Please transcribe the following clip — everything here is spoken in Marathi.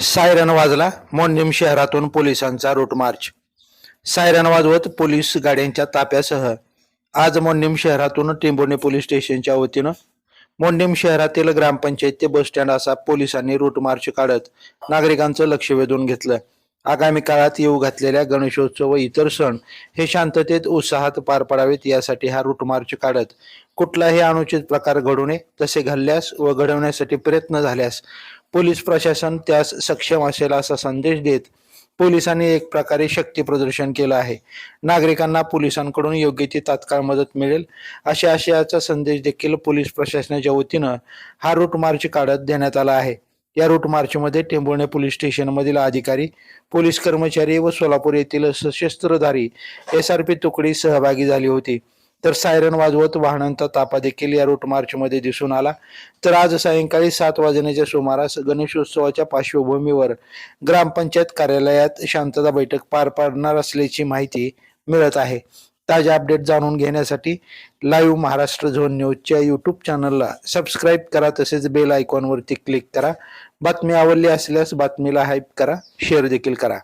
सायरन वाजला मोन्यम शहरातून पोलिसांचा रूट मार्च सायरन वाजवत पोलीस गाड्यांच्या ताप्यासह आज मोन्यम शहरातून टिंबोणी पोलीस स्टेशनच्या वतीनं मोन्यम शहरातील ग्रामपंचायत ते बस स्टँड असा पोलिसांनी रूट मार्च काढत नागरिकांचं लक्ष वेधून घेतलं. आगामी काळात येऊ घातलेल्या गणेशोत्सव व इतर सण हे शांततेत उत्साहात पार पडावेत यासाठी हा रूट मार्च काढत कुठलाही अनुचित प्रकार घडू नये तसे घडल्यास व घडवण्यासाठी प्रयत्न झाल्यास पोलीस प्रशासन त्यास सक्षम असेल असा संदेश देत पोलिसांनी एक प्रकारे शक्ती प्रदर्शन केलं आहे. नागरिकांना पोलिसांकडून योग्य ती तात्काळ मदत मिळेल अशा आशयाचा संदेश देखील पोलीस प्रशासनाच्या वतीनं हा रूट मार्च काढत देण्यात आला आहे. या रूट मार्चमध्ये टेंभुर्णे पोलीस स्टेशनमधील अधिकारी पोलीस कर्मचारी व सोलापूर येथील सशस्त्रधारी एस आर पी तुकडी सहभागी झाली होती. तर सायरन वाजवत वाहनांचा तापा देखील या रूट मार्चमध्ये दिसून आला. तर आज सायंकाळी सात वाजण्याच्या सुमारास गणेशोत्सवाच्या पार्श्वभूमीवर ग्रामपंचायत कार्यालयात शांतता बैठक पार पाडणार असल्याची माहिती मिळत आहे. ताज्या अपडेट जाणून घेण्यासाठी लाईव्ह महाराष्ट्र झोन न्यूजच्या यूट्यूब चॅनलला सबस्क्राईब करा. तसेच बेल आयकॉनवरती क्लिक करा. बातमी आवडली असल्यास बातमीला हाईप करा. शेअर देखील करा.